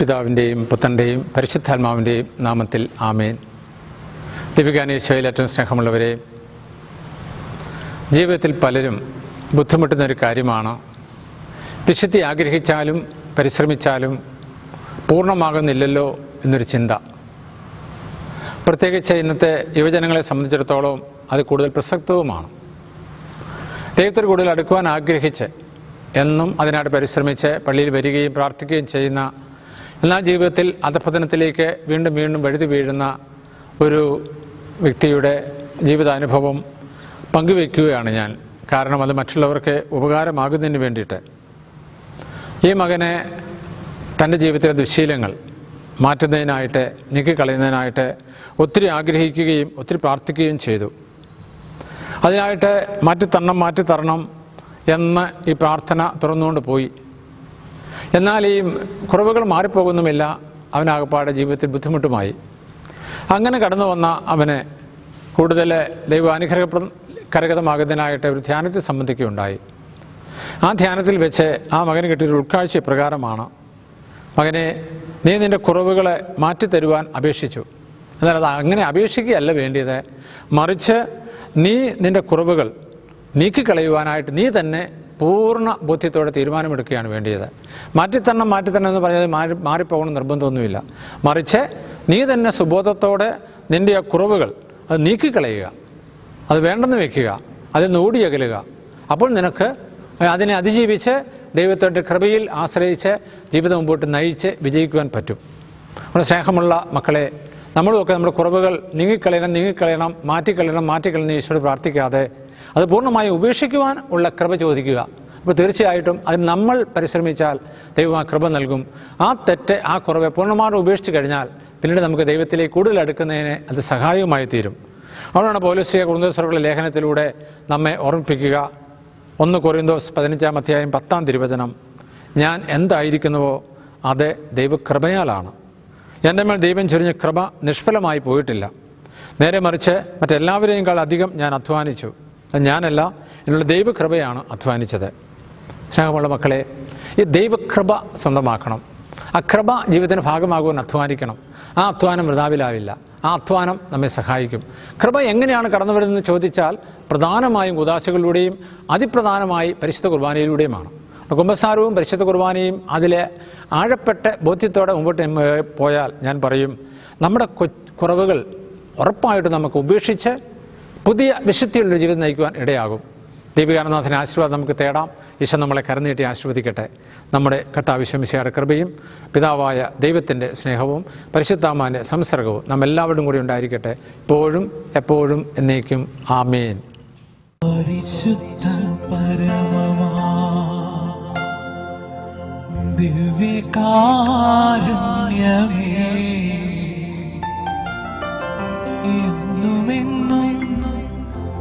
പിതാവിന്റെയും പുത്രന്റെയും പരിശുദ്ധാത്മാവിന്റെയും നാമത്തിൽ ആമേൻ. ദീപികാനേശ്വയിൽ ഏറ്റവും സ്നേഹമുള്ളവരെ ജീവിതത്തിൽ പലരും ബുദ്ധിമുട്ടുന്ന ഒരു കാര്യമാണ്. വിശുദ്ധി ആഗ്രഹിച്ചാലും പരിശ്രമിച്ചാലും പൂർണമാകുന്നില്ലല്ലോ എന്നൊരു ചിന്ത. പ്രത്യേകിച്ച് ഇന്നത്തെ യുവജനങ്ങളെ സംബന്ധിച്ചിടത്തോളം അത് കൂടുതൽ പ്രസക്തവുമാണ്. ദൈവത്തിൽ കൂടുതൽ അടുക്കുവാൻ ആഗ്രഹിച്ച് എന്നും അതിനായിട്ട് പരിശ്രമിച്ച് പള്ളിയിൽ വരികയും പ്രാർത്ഥിക്കുകയും ചെയ്യുന്ന എന്നാൽ ജീവിതത്തിൽ അധപതനത്തിലേക്ക് വീണ്ടും വീണ്ടും വഴുതി വീഴുന്ന ഒരു വ്യക്തിയുടെ ജീവിതാനുഭവം പങ്കുവയ്ക്കുകയാണ് ഞാൻ. കാരണം അത് മറ്റുള്ളവർക്ക് ഉപകാരമാകുന്നതിന് വേണ്ടിയിട്ട്. ഈ മകനെ തന്റെ ജീവിതത്തിലെ ദുശീലങ്ങൾ മാറ്റുന്നതിനായിട്ട് നീക്കിക്കളയുന്നതിനായിട്ട് ഒത്തിരി ആഗ്രഹിക്കുകയും ഒത്തിരി പ്രാർത്ഥിക്കുകയും ചെയ്തു. അതിനായിട്ട് മാറ്റിത്തരണം മാറ്റിത്തരണം എന്ന് ഈ പ്രാർത്ഥന തുറന്നുകൊണ്ട് പോയി. എന്നാൽ ഈ കുറവുകൾ മാറിപ്പോകുന്നുമില്ല. അവനാകപ്പാടെ ജീവിതത്തിൽ ബുദ്ധിമുട്ടുമായി. അങ്ങനെ കടന്നു വന്ന അവന് കൂടുതൽ ദൈവാനുഗ്രഹപ്ര കരഗതമാകുന്നതിനായിട്ട് ഒരു ധ്യാനത്തെ സംബന്ധിക്കുകയുണ്ടായി. ആ ധ്യാനത്തിൽ വെച്ച് ആ മകന് കിട്ടിയൊരു ഉൾക്കാഴ്ച പ്രകാരമാണ് മകനെ നീ നിന്റെ കുറവുകളെ മാറ്റിത്തരുവാൻ അപേക്ഷിച്ചു. എന്നാൽ അത് അങ്ങനെ അപേക്ഷിക്കുകയല്ല വേണ്ടിയത്. മറിച്ച് നീ നിന്റെ കുറവുകൾ നീക്കിക്കളയുവാനായിട്ട് നീ തന്നെ പൂർണ ബോധ്യത്തോടെ തീരുമാനമെടുക്കുകയാണ് വേണ്ടിയത്. മാറ്റിത്തരണം മാറ്റിത്തരണം എന്ന് പറഞ്ഞാൽ മാറി മാറിപ്പോകണം നിർബന്ധമൊന്നുമില്ല. മറിച്ച് നീ തന്നെ സുബോധത്തോടെ നിന്റെ ആ കുറവുകൾ അത് നീക്കിക്കളയുക. അത് വേണ്ടെന്ന് വെക്കുക. അതിൽ നിന്ന് ഓടിയകലുക അപ്പോൾ നിനക്ക് അതിനെ അതിജീവിച്ച് ദൈവത്തിന്റെ കൃപയിൽ ആശ്രയിച്ച് ജീവിതം മുമ്പോട്ട് നയിച്ച് വിജയിക്കുവാൻ പറ്റും. നമ്മുടെ സ്നേഹമുള്ള മക്കളെ നമ്മളുമൊക്കെ നമ്മുടെ കുറവുകൾ നീങ്ങിക്കളയണം നീങ്ങിക്കളയണം മാറ്റിക്കളയണം മാറ്റിക്കളയണം ഈശോട് പ്രാർത്ഥിക്കാതെ അത് പൂർണമായും ഉപേക്ഷിക്കുവാൻ ഉള്ള കൃപ ചോദിക്കുക. അപ്പോൾ തീർച്ചയായിട്ടും അതിന് നമ്മൾ പരിശ്രമിച്ചാൽ ദൈവം ആ കൃപ നൽകും. ആ തെറ്റ് ആ കുറവ് പൂർണമായും ഉപേക്ഷിച്ച് കഴിഞ്ഞാൽ പിന്നീട് നമുക്ക് ദൈവത്തിലേക്ക് കൂടുതൽ അടുക്കുന്നതിന് അത് സഹായവുമായി തീരും. അതുകൊണ്ടാണ് പൗലോസിയ കുറുന്തോസറുകളുടെ ലേഖനത്തിലൂടെ നമ്മെ ഓർമ്മിപ്പിക്കുക. ഒന്ന് കൊറിന്തോസ് പതിനഞ്ചാം അധ്യായം പത്താം തിരുവചനം. ഞാൻ എന്തായിരിക്കുന്നുവോ അത് ദൈവകൃപയാലാണ്. എന്റെ മേൽ ദൈവം ചൊരിഞ്ഞ കൃപ നിഷ്ഫലമായി പോയിട്ടില്ല. നേരെ മറിച്ച് മറ്റെല്ലാവരെയും അധികം ഞാൻ അധ്വാനിച്ചു. അത് ഞാനല്ല എന്നുള്ള ദൈവകൃപയാണ് അധ്വാനിച്ചത്. സ്നേഹമുള്ള മക്കളെ ഈ ദൈവകൃപ സ്വന്തമാക്കണം. ആ കൃപ ജീവിതത്തിന് ഭാഗമാകുവാൻ അധ്വാനിക്കണം. ആ അധ്വാനം വൃതാവിലാവില്ല. ആ അധ്വാനം നമ്മെ സഹായിക്കും. കൃപ എങ്ങനെയാണ് കടന്നു വരുന്നതെന്ന് ചോദിച്ചാൽ പ്രധാനമായും ഉദാശകളിലൂടെയും അതിപ്രധാനമായി പരിശുദ്ധ കുർബാനയിലൂടെയുമാണ്. കുംഭസാരവും പരിശുദ്ധ കുർബാനയും അതിലെ ആഴപ്പെട്ട ബോധ്യത്തോടെ മുമ്പോട്ട് പോയാൽ ഞാൻ പറയും നമ്മുടെ കുറവുകൾ ഉറപ്പായിട്ട് നമുക്ക് ഉപേക്ഷിച്ച് പുതിയ വിശുദ്ധിയുള്ള ജീവിതം നയിക്കുവാൻ ഇടയാകും. ദൈവികാനന്ദനാഥന്റെ ആശീർവാദം നമുക്ക് തേടാം. ഈശോ നമ്മളെ കരനീട്ടി ആശീർവദിക്കട്ടെ. നമ്മുടെ കർത്താവിശ്വമിശയുടെ കൃപയും പിതാവായ ദൈവത്തിന്റെ സ്നേഹവും പരിശുദ്ധാമാന്റെ സംസർഗവും നാം എല്ലാവരും കൂടി ഉണ്ടായിരിക്കട്ടെ. ഇപ്പോഴും എപ്പോഴും എന്നേക്കും. ആമേൻ. പരിശുദ്ധ ദിവ്യകാരുണ്യമേ എന്നുമെന്നും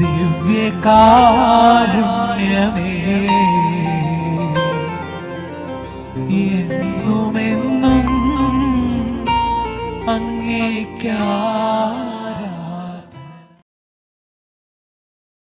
ദിവ്യകാരുണ്യമേ. എന്നുമെന്നും അങ്ങേക്കാ